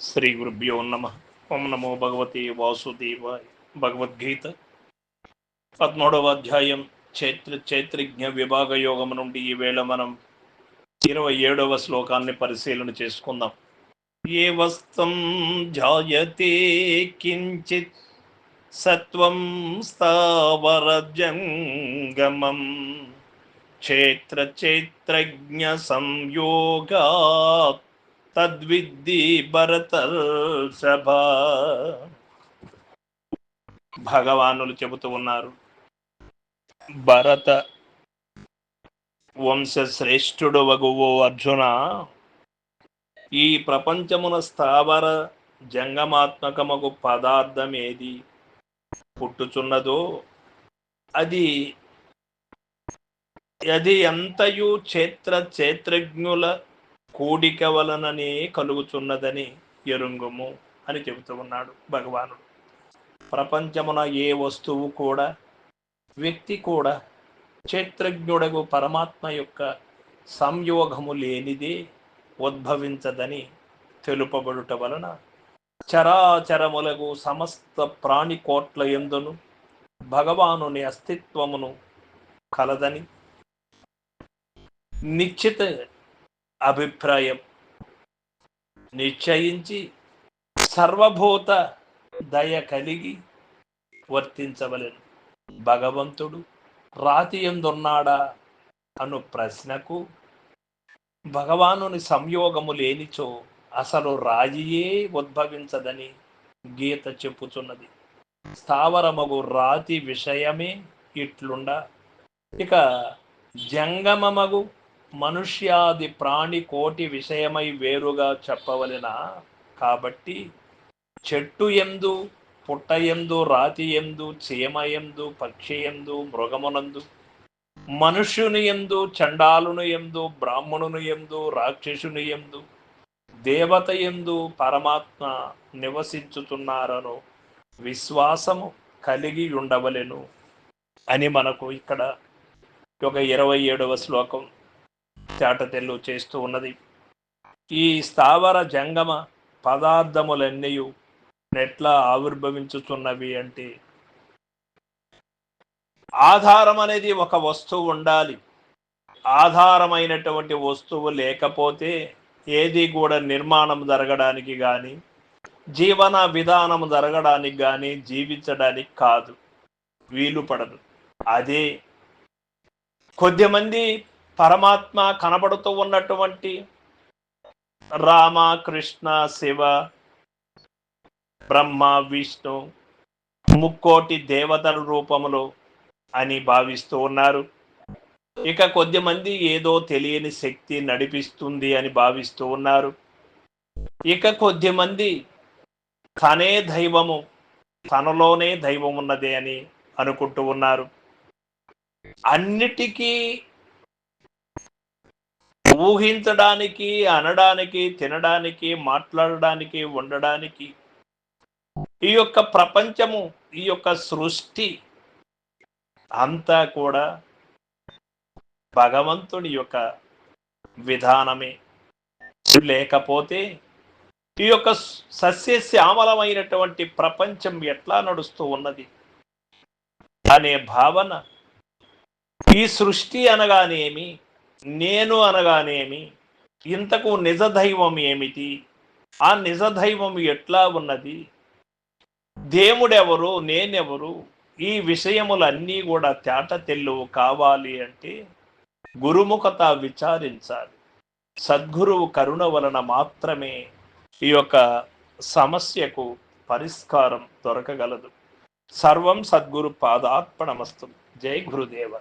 శ్రీ గురుభ్యో నమ. ఓం నమో భగవతి వాసుదేవాయ భగవద్గీత. పద్మూడవ అధ్యాయం చైత్ర చైత్రజ్ఞ విభాగ యోగం నుండి ఈవేళ మనం ఇరవై ఏడవ శ్లోకాన్ని పరిశీలన చేసుకుందాం. ఏ వస్తం జాయతే కించిత్ సత్వం స్థావరజంగమం. క్షేత్ర చైత్రజ్ఞ సంయోగాత్ తద్విద్ది భరతర్షభ భగవానులు చెబుతూ ఉన్నారు భరత వంశ శ్రేష్ఠుడు వగువో అర్జున ఈ ప్రపంచమున స్థావర జంగమాత్మకమగు పదార్థం ఏది పుట్టుచున్నదో అది అది ఎంతయు క్షేత్ర క్షేత్రజ్ఞుల కూడిక వలననే కలుగుచున్నదని ఎరుంగుము అని చెబుతూ ఉన్నాడు భగవానుడు. ప్రపంచమున ఏ వస్తువు కూడా వ్యక్తి కూడా క్షేత్రజ్ఞుడగు పరమాత్మ యొక్క సంయోగము లేనిదే ఉద్భవించదని తెలుపబడుట వలన చరాచరములకు సమస్త ప్రాణికోట్ల ఎందును భగవానుని అస్తిత్వమును కలదని నిశ్చిత అభిప్రాయం. నిశ్చయించి సర్వభూత దయ కలిగి వర్తించవలను. భగవంతుడు రాతి ఎందున్నాడా అను ప్రశ్నకు భగవానుని సంయోగము లేనిచో అసలు రాజియే ఉద్భవించదని గీత చెప్పుచున్నది. స్థావరమగు రాతి విషయమే ఇట్లుండ. ఇక జంగమమగు మనుష్యాది ప్రాణి కోటి విషయమై వేరుగా చెప్పవలెన. కాబట్టి చెట్టు ఎందు పుట్ట ఎందు రాతి ఎందు చీమ ఎందు పక్షి ఎందు మృగమునందు మనుష్యుని ఎందు చండాలును ఎందు బ్రాహ్మణుని ఎందు రాక్షసుని ఎందు దేవత ఎందు పరమాత్మ నివసించుతున్నారను విశ్వాసము కలిగి ఉండవలెను అని మనకు ఇక్కడ ఒక ఇరవై ఏడవ శ్లోకం తేటతెల్లు చేస్తూ ఉన్నది. ఈ స్థావర జంగమ పదార్థములన్నీ ఎట్లా ఆవిర్భవించుతున్నవి అంటే ఆధారం అనేది ఒక వస్తువు ఉండాలి. ఆధారమైనటువంటి వస్తువు లేకపోతే ఏది కూడా నిర్మాణం జరగడానికి కానీ జీవన విధానం జరగడానికి కానీ జీవించడానికి కాదు. వీలు పడదు అదే కొద్దిమంది పరమాత్మ కనబడుతూ ఉన్నటువంటి రామ కృష్ణ శివ బ్రహ్మ విష్ణు ముక్కోటి దేవతల రూపములు అని భావిస్తూ ఉన్నారు. ఇక కొద్దిమంది ఏదో తెలియని శక్తి నడిపిస్తుంది అని భావిస్తూ ఉన్నారు. ఇక కొద్దిమంది తనే దైవము తనలోనే దైవం ఉన్నదే అని అనుకుంటూ ఉన్నారు. అన్నిటికీ ఊహించడానికి అనడానికి తినడానికి మాట్లాడడానికి ఉండడానికి ఈ యొక్క ప్రపంచము ఈ యొక్క సృష్టి అంతా కూడా భగవంతుని యొక్క విధానమే. లేకపోతే ఈ యొక్క సస్యశ్యామలమైనటువంటి ప్రపంచం ఎట్లా నడుస్తూ ఉన్నది? అనే భావన ఈ సృష్టి అనగానేమి? నేను అనగానేమి? ఇంతకు నిజదైవం ఏమిటి? ఆ నిజదైవం ఎట్లా ఉన్నది? దేవుడెవరు? నేనెవరు? ఈ విషయములన్నీ కూడా తేట తెల్లువు కావాలి అంటే గురుముఖత విచారించాలి. సద్గురువు కరుణ వలన మాత్రమే ఈ యొక్క సమస్యకు పరిష్కారం దొరకగలదు. సర్వం సద్గురు పాదార్పణమస్తు. జై గురుదేవ.